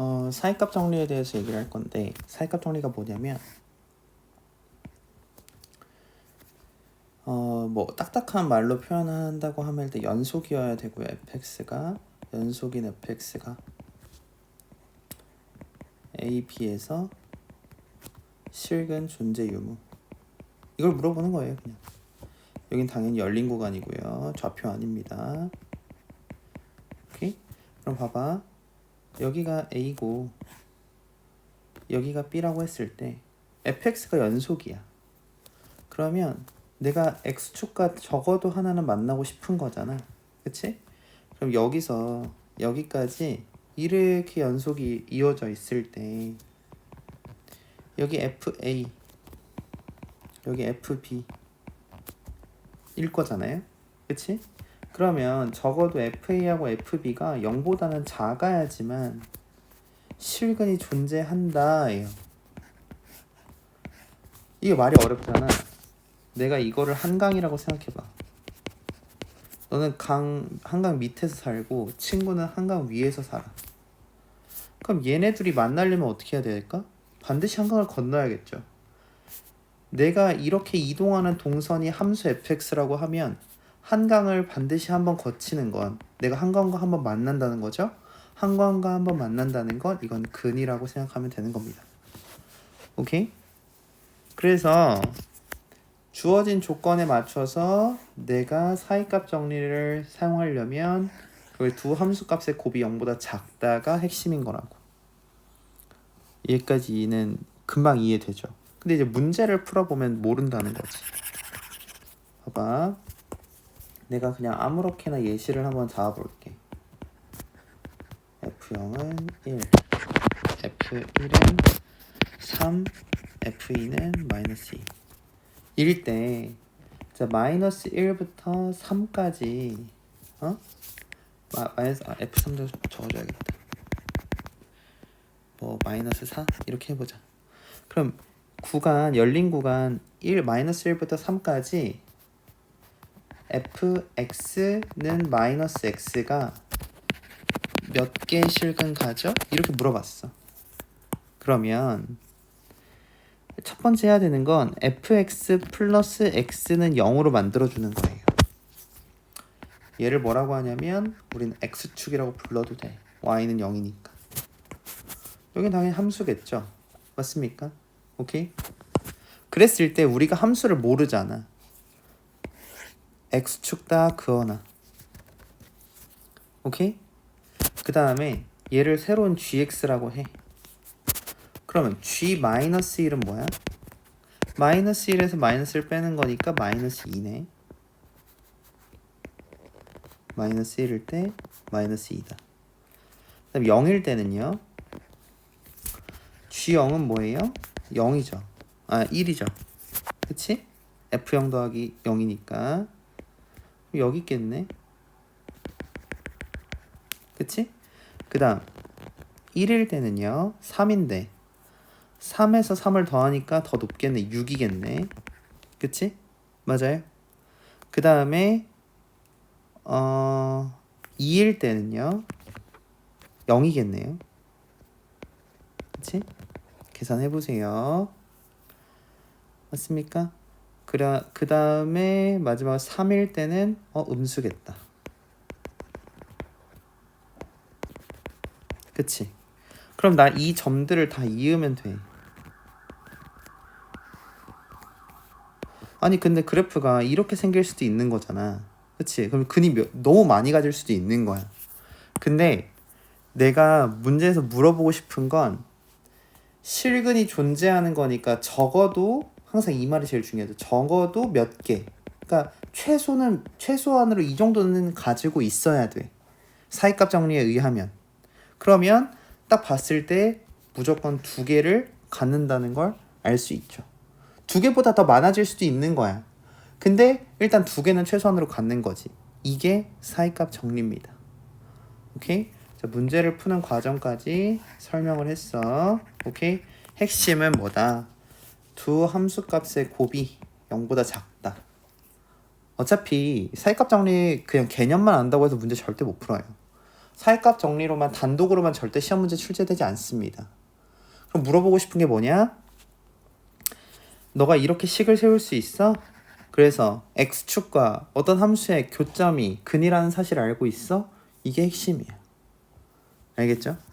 어, 사이값 정리에 대해서 얘기를 할 건데 사이값 정리가 뭐냐면 어, 뭐 딱딱한 말로 표현한다고 하면 일단 연속이어야 되고요. fx가 연속인 fx가 a, b에서 실근 존재 유무 이걸 물어보는 거예요, 그냥. 여긴 당연히 열린 구간이고요. 좌표 아닙니다. 오케이? 그럼 봐봐. 여기가 A고 여기가 B라고 했을 때 fx가 연속이야. 그러면 내가 x축과 적어도 하나는 만나고 싶은 거잖아. 그치? 그럼 여기서 여기까지 이렇게 연속이 이어져 있을 때 여기 FA 여기 FB 일 거잖아요. 그치? 그러면 적어도 FA하고 FB가 0보다는 작아야지만 실근이 존재한다 예요. 이게 말이 어렵잖아. 내가 이거를 한강이라고 생각해봐. 너는 강 한강 밑에서 살고 친구는 한강 위에서 살아. 그럼 얘네 둘이 만나려면 어떻게 해야 될까? 반드시 한강을 건너야겠죠. 내가 이렇게 이동하는 동선이 함수 fx라고 하면 한강을 반드시 한번 거치는 건 내가 한강과 한번 만난다는 거죠. 한강과 한번 만난다는 건 이건 근이라고 생각하면 되는 겁니다. 오케이? 그래서 주어진 조건에 맞춰서 내가 사이값 정리를 사용하려면 그걸 두 함수값의 곱이 0보다 작다가 핵심인 거라고. 여기까지는 금방 이해되죠. 근데 이제 문제를 풀어보면 모른다는 거지. 봐봐. 내가 그냥 아무렇게나 예시를 한번 잡아볼게. F0은 1, F1은 3, F2는 마이너스 2. 이럴 때, 자, 마이너스 1부터 3까지, 어? 마, 마이너스, 아, F3도 적어줘야겠다. 뭐, 마이너스 4? 이렇게 해보자. 그럼 구간 열린 구간 1 마이너스 1부터 3까지 fx는 마이너스 x가 몇 개 실근 가죠? 이렇게 물어봤어. 그러면 첫 번째 해야 되는 건 fx 플러스 x는 0으로 만들어주는 거예요. 얘를 뭐라고 하냐면 우린 x축이라고 불러도 돼. y는 0이니까. 여긴 당연히 함수겠죠. 맞습니까? 오케이? 그랬을 때 우리가 함수를 모르잖아. X축 다 그어놔. 오케이? 그 다음에 얘를 새로운 gx라고 해. 그러면 g-1은 뭐야? 마이너스 1에서 마이너스를 빼는 거니까 마이너스 2네. 마이너스 1일 때 마이너스 2다. 그다음 0일 때는요. g0은 뭐예요? 0이죠. 아, 1이죠. 그치? F0 더하기 0이니까. 여기 있겠네. 그치? 그 다음, 1일 때는요, 3인데, 3에서 3을 더하니까 더 높겠네. 6이겠네. 그치? 맞아요? 그 다음에, 어, 2일 때는요, 0이겠네요. 그치? 계산해 보세요. 맞습니까? 그라 그 다음에 마지막 3일 때는 어 음수겠다. 그치? 그럼 나 이 점들을 다 이으면 돼. 아니 근데 그래프가 이렇게 생길 수도 있는 거잖아. 그치? 그럼 근이 몇, 너무 많이 가질 수도 있는 거야. 근데 내가 문제에서 물어보고 싶은 건 실근이 존재하는 거니까 적어도 항상 이 말이 제일 중요하죠. 적어도 몇 개. 그러니까 최소는 최소한으로 이 정도는 가지고 있어야 돼. 사이값 정리에 의하면. 그러면 딱 봤을 때 무조건 두 개를 갖는다는 걸 알 수 있죠. 두 개보다 더 많아질 수도 있는 거야. 근데 일단 두 개는 최소한으로 갖는 거지. 이게 사이값 정리입니다. 오케이? 자, 문제를 푸는 과정까지 설명을 했어. 오케이? 핵심은 뭐다? 두 함수값의 곱이 0보다 작다. 어차피 사이값 정리 그냥 개념만 안다고 해서 문제 절대 못 풀어요. 사회값 정리로만 단독으로만 절대 시험 문제 출제되지 않습니다. 그럼 물어보고 싶은 게 뭐냐? 너가 이렇게 식을 세울 수 있어? 그래서 x축과 어떤 함수의 교점이 근이라는 사실을 알고 있어? 이게 핵심이야. 알겠죠?